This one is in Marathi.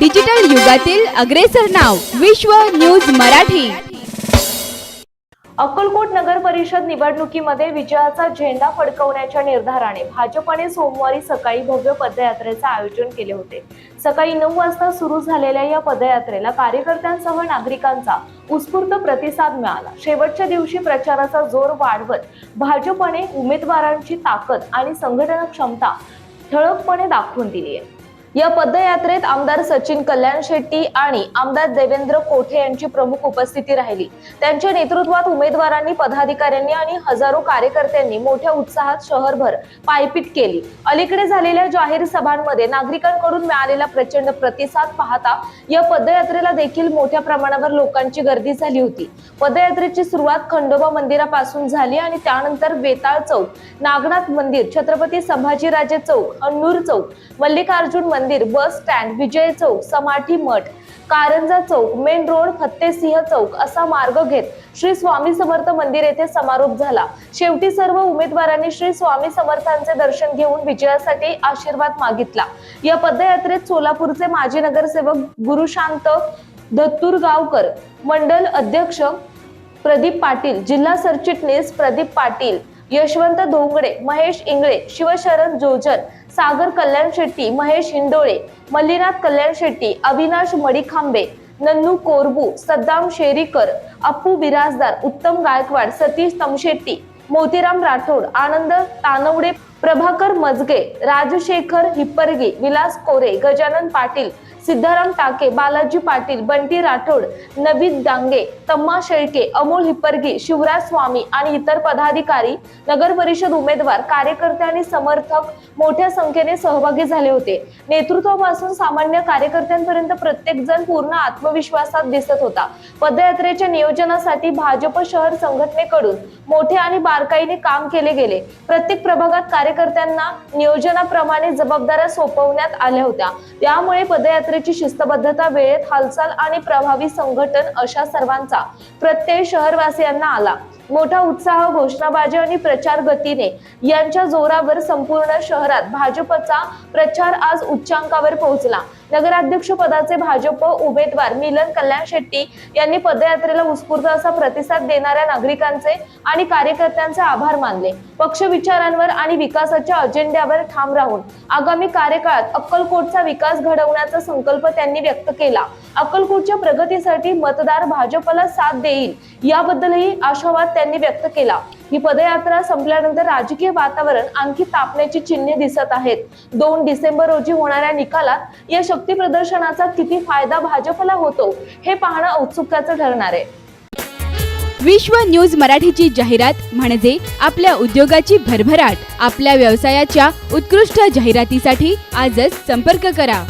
डिजिटल युगातील अग्रेसर नाव विश्व न्यूज मराठी. अक्कलकोट नगर परिषद निवडणुकीमध्ये विजयाचा झेंडा फडकवण्याच्या निर्धाराने भाजपने सोमवारी सकाळी भव्य पदयात्रेचे आयोजन केले होते. सकाळी नऊ वाजता सुरू झालेल्या या पदयात्रेला कार्यकर्त्यांसह नागरिकांचा उत्स्फूर्त प्रतिसाद मिळाला. शेवटच्या दिवशी प्रचाराचा जोर वाढवत भाजपने उमेदवारांची ताकद आणि संघटन क्षमता ठळकपणे दाखवून दिली आहे. या पदयात्रेत आमदार सचिन कल्याण शेट्टी आणि आमदार देवेंद्र कोठे यांची प्रमुख उपस्थिती राहिली. त्यांच्या नेतृत्वात उमेदवारांनी पदाधिकाऱ्यांनी आणि हजारो कार्यकर्त्यांनी मोठ्या उत्साहात शहरभर पायपीट केली. अलीकडे झालेल्या जाहीर सभांमध्ये नागरिकांकडून मिळालेला प्रचंड प्रतिसाद पाहता या पदयात्रेला देखील मोठ्या प्रमाणावर लोकांची गर्दी झाली होती. पदयात्रेची सुरुवात खंडोबा मंदिरापासून झाली आणि त्यानंतर बेताळ चौक नागनाथ मंदिर छत्रपती संभाजीराजे चौक अण्णूर चौक मल्लिकार्जुन मंदिर बस स्टँड विजय चौक समाठी मठ कारंजा चौक मेन रोड फत्तेसिंह चौक असा मार्ग घेत श्री स्वामी समर्थ मंदिर येथे समारोप झाला. शेवटी सर्व उमेदवारांनी श्री स्वामी समर्थांचे दर्शन घेऊन विजयासाठी आशीर्वाद मागितला. या पदयात्रेत सोलापूरचे माजी नगरसेवक गुरुशांत दत्तूरगावकर मंडल अध्यक्ष प्रदीप पाटील जिल्हा सरचिटणीस प्रदीप पाटील यशवंत धोंगडे महेश इंगळे शिवशरण जोजन सागर कल्याण शेट्टी महेश हिंडोळे मल्लीनाथ कल्याण शेट्टी अविनाश मडिखांबे नन्नू कोरबू सद्दाम शेरीकर अप्पू बिराजदार उत्तम गायकवाड सतीश तमशेट्टी मोतीराम राठोड आनंद तानवडे प्रभाकर मजगे राजशेखर हिप्परगी विलास कोरे गजानन पाटील सिद्धाराम टाके बालाजी पाटील बंटी राठोड नवीद डांगे तम्मा शेळके अमोल हिप्परगी शिवराज स्वामी आणि इतर पदाधिकारी नगर परिषद उमेदवार कार्यकर्ते आणि समर्थक मोठ्या संख्येने सहभागी झाले होते. नेतृत्वापासून सामान्य कार्यकर्त्यांपर्यंत प्रत्येक जण पूर्ण आत्मविश्वासात दिसत होता. पदयात्रेच्या नियोजनासाठी भाजप शहर संघटनेकडून मोठे आणि बारकाईने काम केले गेले. प्रत्येक प्रभागात कार्य कार्यकर्त्यांना नियोजनाप्रमाणे जबाबदाऱ्या सोपवण्यात आल्या होत्या. त्यामुळे पदयात्रेची शिस्तबद्धता वेळेत हालचाल आणि प्रभावी संघटन अशा सर्वांचा प्रत्यय शहरवासियांना आला. मोठा उत्साह घोषणाबाजी आणि प्रचार गतीने यांच्या जोरावर संपूर्ण शहरात भाजपचा प्रचार आज उच्चांकावर पोहोचला. नगराध्यक्ष पदाचे भाजप उमेदवार मिलन कल्याण शेट्टी यांनी पदयात्रेला उत्स्फूर्त असा प्रतिसाद देणाऱ्या नागरिकांचे आणि कार्यकर्त्यांचे आभार मानले. पक्ष विचारांवर आणि विकासाच्या अजेंड्यावर ठाम राहून आगामी कार्यकाळात अक्कलकोटचा विकास घडवण्याचा संकल्प त्यांनी व्यक्त केला. अक्कलकोटच्या प्रगतीसाठी मतदार भाजपला साथ देईल याबद्दलही आशावाद त्यांनी व्यक्त केला. ही पदयात्रा संपल्यानंतर राजकीय वातावरण आणखी तापण्याची चिन्हे दिसत आहेत. दोन डिसेंबर रोजी होणाऱ्या निकालात या शक्ती प्रदर्शनाचा किती फायदा भाजपला होतो हे पाहणं औत्सुक्याचं ठरणार आहे. विश्व न्यूज मराठीची जाहिरात म्हणजे आपल्या उद्योगाची भरभराट. आपल्या व्यवसायाच्या उत्कृष्ट जाहिरातीसाठी आजच संपर्क करा.